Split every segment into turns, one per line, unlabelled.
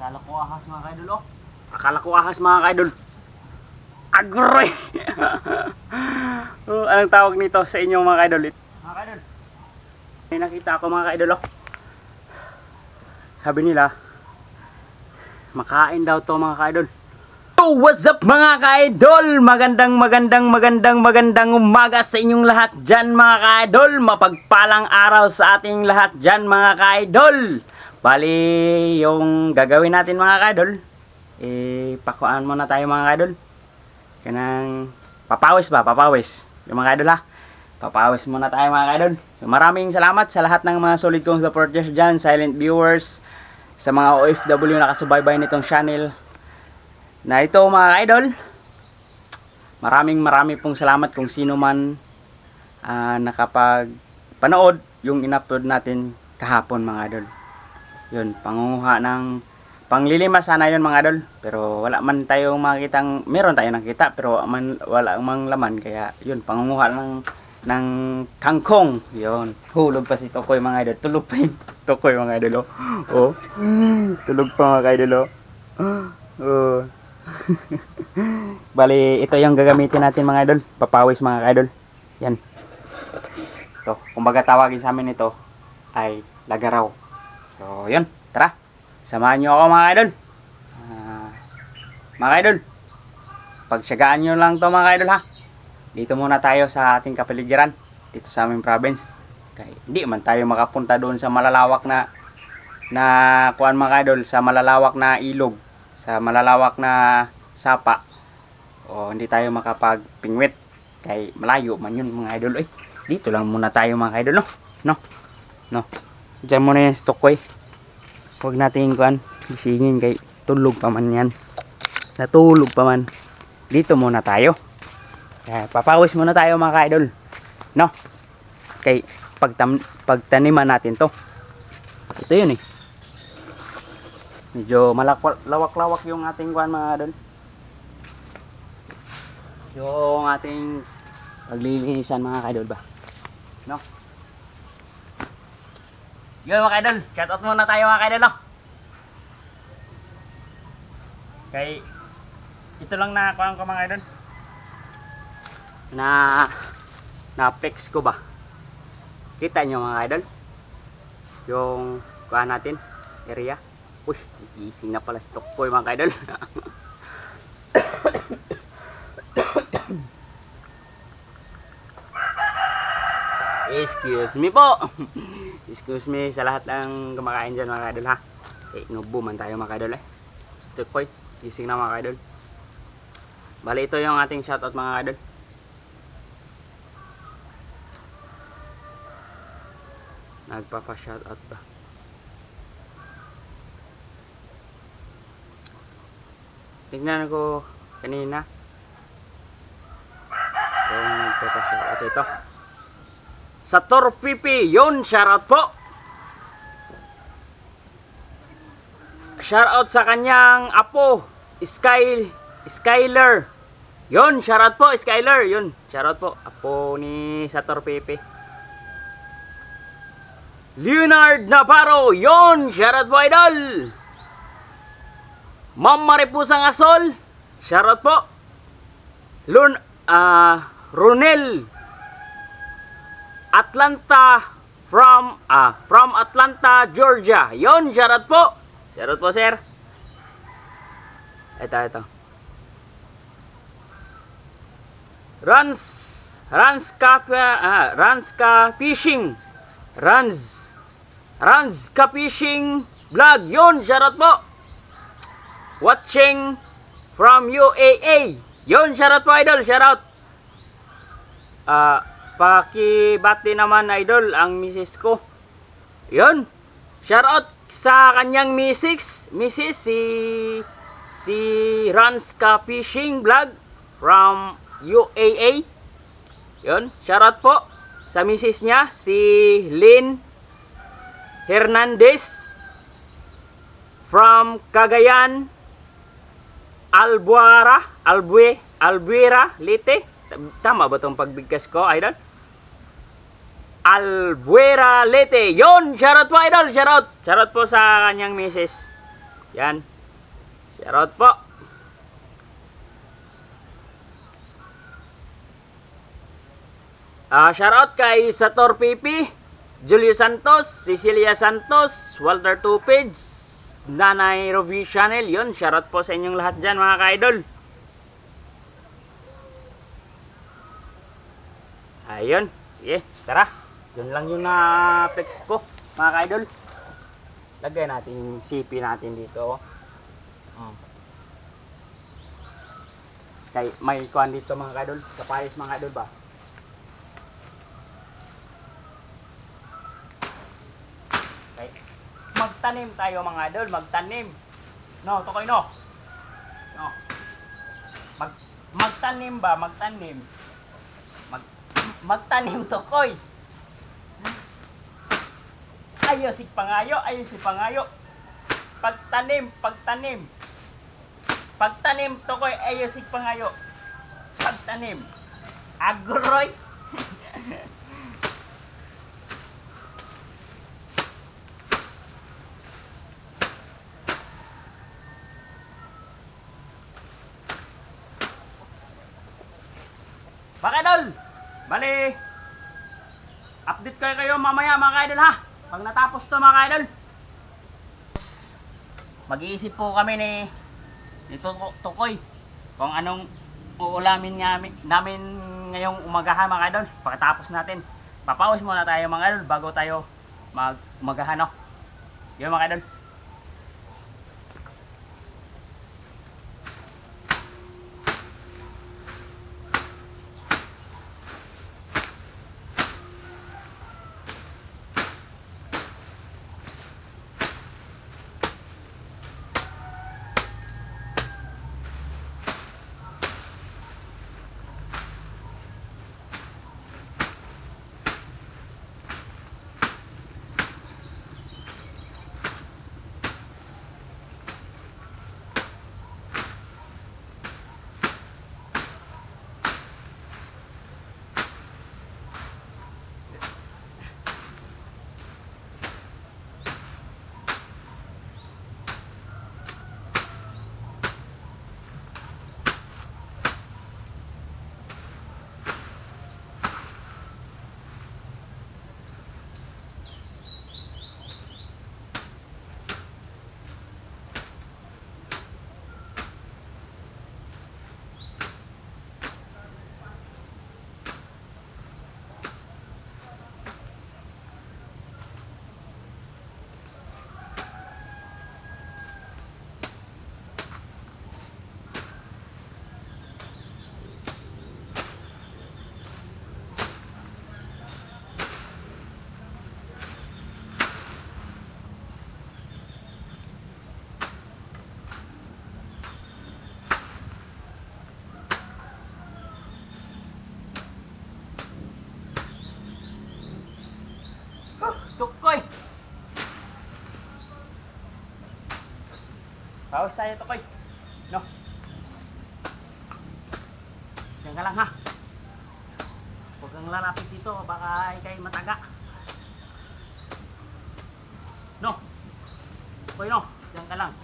Akala ko ahas mga kaidol oh.
Akala ko ahas mga kaidol. Agroy! oh, anong tawag nito sa inyong mga kaidol?
Mga kaidol.
May nakita ako mga kaidol oh. Sabi nila, makain daw to mga kaidol. So, what's up mga ka-idol? Magandang magandang magandang magandang umaga sa inyong lahat dyan mga ka-idol. Mapagpalang araw sa ating lahat dyan mga ka-idol. Bali, yung gagawin natin mga ka-idol, eh, pakuan muna tayo mga ka-idol. Kanang papawis ba? Papawis. Yung mga ka-idol ha. Papawis muna tayo mga ka-idol. So, maraming salamat sa lahat ng mga solid kong supporters dyan, silent viewers, sa mga OFW na nakasubaybay nitong channel na ito mga idol maraming marami pong salamat kung sino man ah, nakapag panood yung in-upload natin kahapon mga idol yun pangunguha ng panglilima sana yun mga idol pero wala man tayong makitang meron tayong nakita pero man, wala mang laman kaya yun pangunguha ng ng kangkong yun hulog pa si Tokoy mga idol tulog pa yun Tokoy mga idol oh, oh. tulog pa mga idol oh Oh. Bali, ito yung gagamitin natin mga idol. Papawis mga idol. Yan. Ito, kumbaga tawagin sa amin ito ay lagaraw. So, yun. Tara. Samahan nyo ako mga idol. Ah, mga idol. Pagsagaan nyo lang to mga idol ha. Dito muna tayo sa ating kapaligiran. Dito sa aming province. Kaya, hindi man tayo makapunta doon sa malalawak na na kuan mga idol sa malalawak na ilog sa malalawak na sapa o hindi tayo makapagpingwit kay malayo man yun mga idol eh dito lang muna tayo mga idol no no no dyan muna yung stock ko eh. Huwag natin kuan isingin kay tulog pa man yan. Natulog pa man. Dito muna tayo. Kaya papawis muna tayo mga idol no? Kay pagtam pagtaniman natin to. Ito yun eh. Medyo malawak-lawak yung ating kuan mga idol yung ating paglilinisan mga kaidol ba? No yun mga kaidol. Shout out muna tayo mga kaidol no? Kay ito lang na kuan ko mga kaidol. Na na flex ko ba? Kita nyo mga kaidol? Yung kuan natin area. Uy, gising na pala si Tokboy mga kaidol. Excuse me po. Excuse me sa lahat ng kumakain dyan mga kaidol ha. Eh, inubo man tayo mga kaidol eh. Si Tokboy, gising na mga kaidol. Bali ito yung ating shoutout mga kaidol. Nagpapa-shoutout ba? Tignan ko kanina. Kung nagpapashare. Ito, ito. Sa Torpipi, yun, shoutout po. Shoutout sa kanyang apo, Sky, Skyler. Yun, shoutout po, Skyler. Yun, shoutout po. Apo ni Sator Pipi. Leonard Navarro. Yun, shoutout po, idol. Ma'am Maripusang Asol, shoutout po. Lun, ah, Ronel Atlanta from ah from Atlanta, Georgia. Yon, shoutout po. Shoutout po, sir. Ito, ito. Runs Runs ka ah, Runs ka fishing. Runs Runs ka fishing vlog. Yon, shoutout po watching from UAA. Yun, shoutout po idol, shoutout. Ah, pakibati naman idol ang misis ko. Yun. Shoutout sa kanyang misis, misis si si Ranska Fishing Vlog from UAA. Yun, shoutout po sa misis niya si Lynn Hernandez from Cagayan Albuara, Albue, Albuera, Lite. Tama ba tong pagbigkas ko, idol? Albuera Lete. Yon, shoutout po, idol. Shoutout. Shoutout po sa kanyang misis. Yan. Shoutout po. Ah, shoutout kay Sator Pipi, Julio Santos, Cecilia Santos, Walter Tupids, Nanay Rovi Channel. Yun, shoutout po sa inyong lahat dyan mga ka-idol. Ayun, sige, tara. Yun lang yung na-flex ko mga ka-idol. Lagay natin yung CP natin dito. Oh. Kay may kuan dito mga kadol, sa Paris mga kadol ba? Kay magtanim tayo mga kadol, magtanim. No, tukoy no. No. Mag magtanim ba, magtanim. Mag magtanim tukoy. Ayo si pangayo, ayo si pangayo. Pagtanim, pagtanim. Pagtanim tukoy ayo si pangayo. Pagtanim. Agroy. Mga idol, bali, update kayo kayo mamaya mga idol ha. Pag natapos to mga idol, mag-iisip po kami ni ni Tuko- Tukoy kung anong uulamin nga namin ngayong umagahan mga idol. Pagkatapos natin, papawis muna tayo mga idol bago tayo mag umagahan no. Yun mga idol. Paus tayo Tukoy. No. Diyan ka lang ha. Huwag kang lalapit dito baka ikay mataga. No. Tukoy no. Diyan ka lang.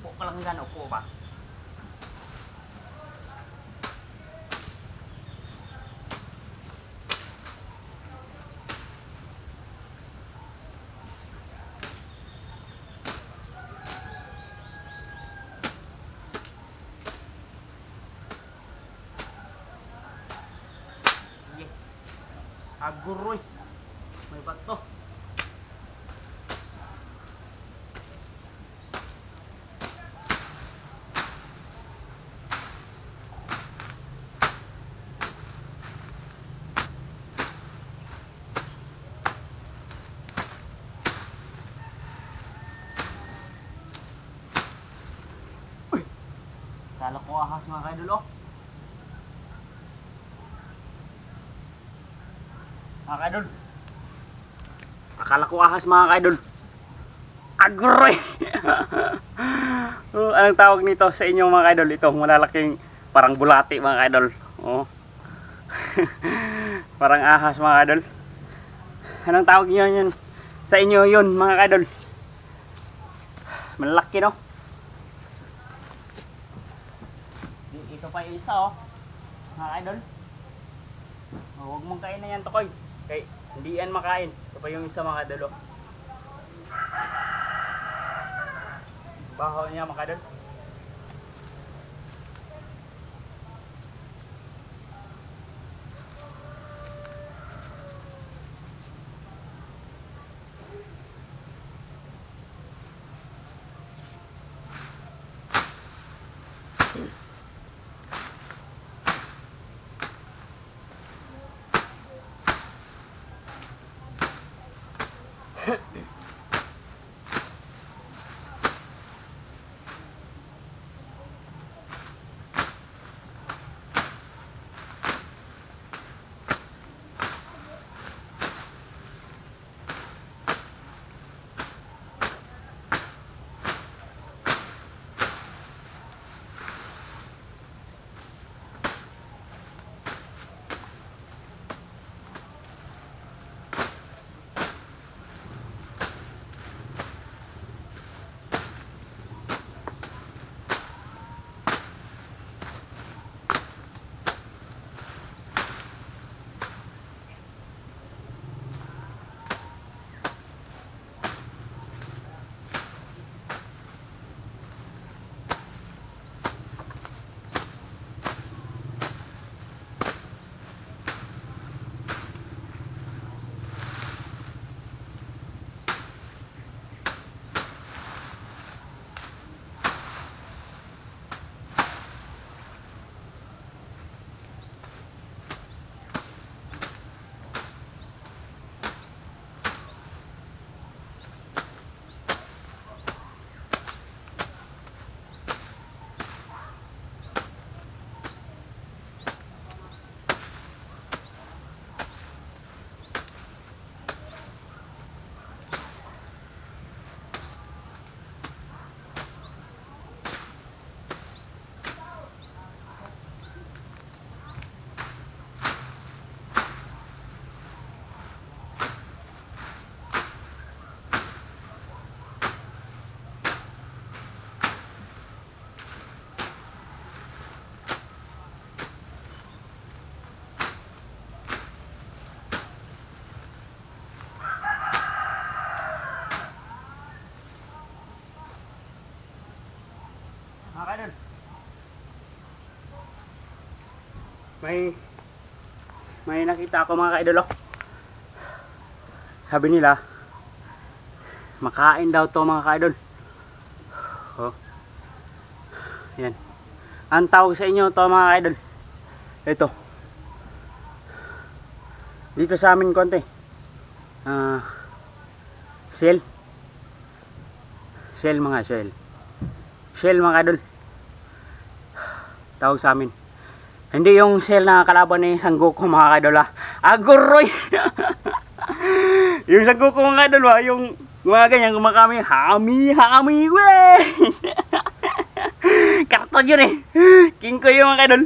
Upo ka lang dyan. Upo ba? Sige. Aguroy. May bato. Kala ko ahas mga kaidol oh. Mga kaidol. Akala ko ahas mga kaidol. Agroy! oh, anong tawag nito sa inyong mga kaidol? Ito, malalaking parang bulati mga kaidol. Oh. parang ahas mga kaidol. Anong tawag niyo yun? Sa inyo yun mga kaidol. Malaki no? pa yung isa oh. Mga idol. Oh, huwag mong kain na yan, Tokoy. Kay, hindi yan makain. Ito pa yung isa mga idol oh. Baho niya mga idol. May may nakita ako mga idol oh. Sabi nila makain daw to mga idol. Oh. Yan. Ang tawag sa inyo to mga idol. Ito. Dito sa amin konti. Ah. shell. Shell mga shell. Shell mga idol. Tawag sa amin. Hindi yung shell na kalaban ni Sangoku mga idol ah. Aguroy! yung Sangoku mga idol ah, yung mga ganyan kumakami. Hami, hami, we! Karton yun eh. King ko yung mga idol.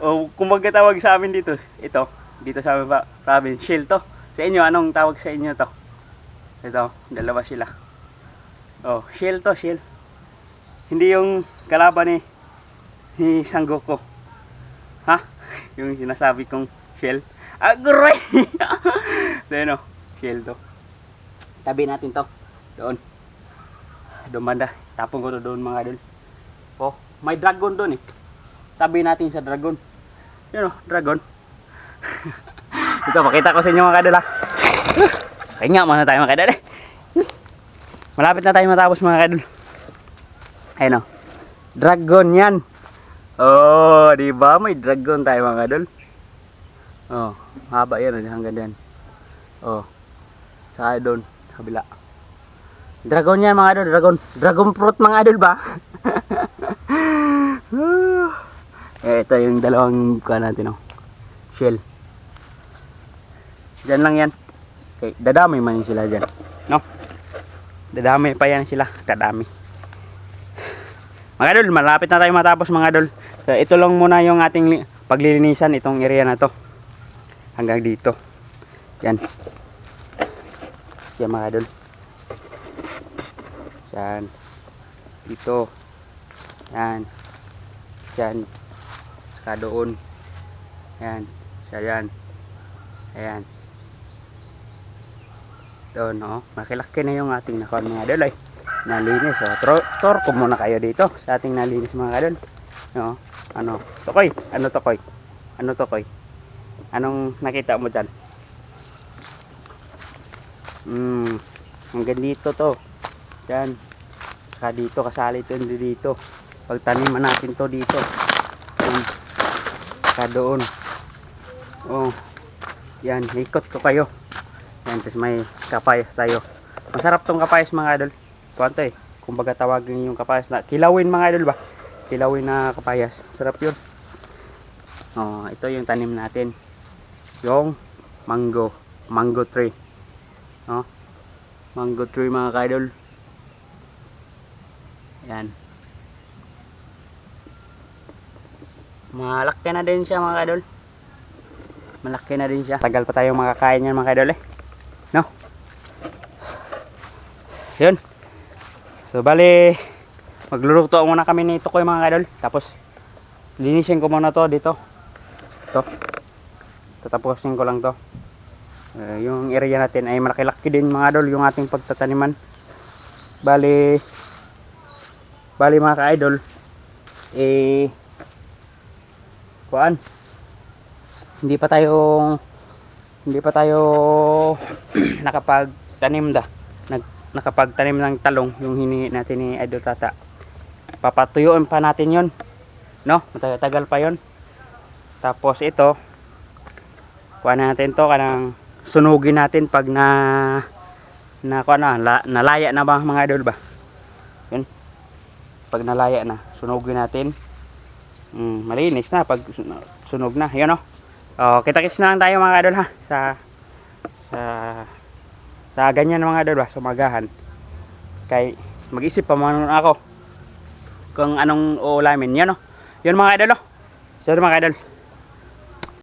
O, kumbaga tawag sa amin dito. Ito, dito sa amin pa, province. Shell to. Sa inyo, anong tawag sa inyo to? Ito, dalawa sila. Oh, shell to, shell. Hindi yung kalaban ni ni Sangoku. Ha? Yung sinasabi kong shell. Agroy! so yun o, shell to. Tabi natin to. Doon. Doon banda. Tapon ko to doon mga idol. Oh, may dragon doon eh. Tabi natin sa dragon. Yun o, dragon. Ito, pakita ko sa inyo mga idol ha. Kaya nga muna tayo mga idol eh. Malapit na tayo matapos mga idol. Ayun o. Dragon yan. Oh, di ba? May dragon tayo mga idol. Oh, haba yan oh, hanggang diyan. Oh. Sa doon, kabila. Dragon yan mga idol, dragon. Dragon fruit mga idol ba? eh, ito yung dalawang kuha natin oh. Shell. Diyan lang yan. Okay, dadami man sila diyan. No? Dadami pa yan sila, kadami. Mga idol, malapit na tayo matapos mga idol. So, ito lang muna yung ating li- paglilinisan itong area na to. Hanggang dito. Yan. Yan mga idol. Yan. Dito. Yan. Yan. Saka doon. Ayan. Siya yan. Ayan. Doon, no? Makilaki na yung ating nakuha mga idol ay. Nalinis. So, tro tour ko muna kayo dito sa ating nalinis mga idol. No? Ano? Tokoy. Ano tokoy? Ano tokoy? Anong nakita mo dyan? Hmm. Hanggang dito to. Yan. Saka dito, kasali ito hindi dito. Pagtaniman natin to dito. Yan. Saka doon. Oh. Yan, ikot ko kayo. Yan, tapos may kapayas tayo. Masarap tong kapayas mga idol. Kuwanto eh. Kumbaga tawagin yung kapayas na kilawin mga idol ba? Kilawin na kapayas. Sarap yun. Oh, ito yung tanim natin. Yung mango. Mango tree. Oh. Mango tree mga idol. Yan. Malaki na din siya mga idol. Malaki na din siya. Tagal pa tayong makakain yan mga idol eh. No? Yun. So bali magluluto muna kami nito ko mga idol. Tapos linisin ko muna to dito. To. Tatapusin ko lang to. Eh, yung area natin ay malaki-laki din mga idol yung ating pagtataniman. Bali Bali mga ka-idol eh kuan hindi pa tayo hindi pa tayo nakapagtanim da nag nakapagtanim ng talong yung hini natin ni Idol Tata papatuyuin pa natin yon no? Matagal pa yon tapos ito kuha natin to kanang sunugin natin pag na na kuha na la, nalaya na ba mga idol ba? Yun. Pag nalaya na sunugin natin. Mm, malinis na pag sun- sunog na yun o oh, kita kits na lang tayo mga idol ha? Sa sa sa ganyan mga idol ba? Sumagahan kay mag-isip pa muna ako kung anong uulamin. Yun o yun mga idol o so yun mga idol